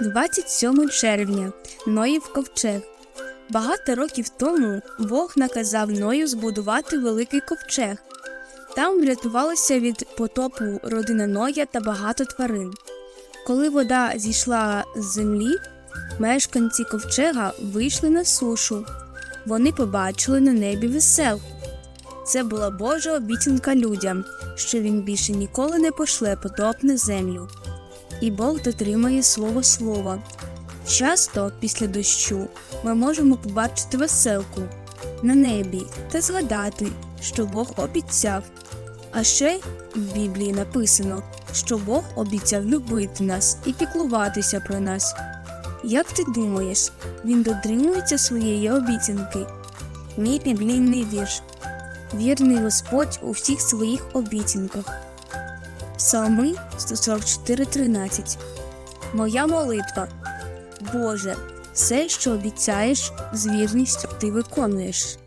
27 червня Ноїв ковчег. Багато років тому Бог наказав Ною збудувати великий ковчег. Там врятувалися від потопу родина Ноя та багато тварин. Коли вода зійшла з землі, мешканці ковчега вийшли на сушу. Вони побачили на небі веселку. Це була Божа обіцянка людям, що він більше ніколи не пошле потоп на землю. І Бог дотримає свого слова. Часто після дощу ми можемо побачити веселку на небі та згадати, що Бог обіцяв. А ще в Біблії написано, що Бог обіцяв любити нас і піклуватися про нас. Як ти думаєш, він дотримується своєї обіцянки? Мій біблійний вірш. Вірний Господь у всіх своїх обіцянках. Псалми 144.13 Моя молитва. Боже, все, що обіцяєш, з вірністю ти виконуєш.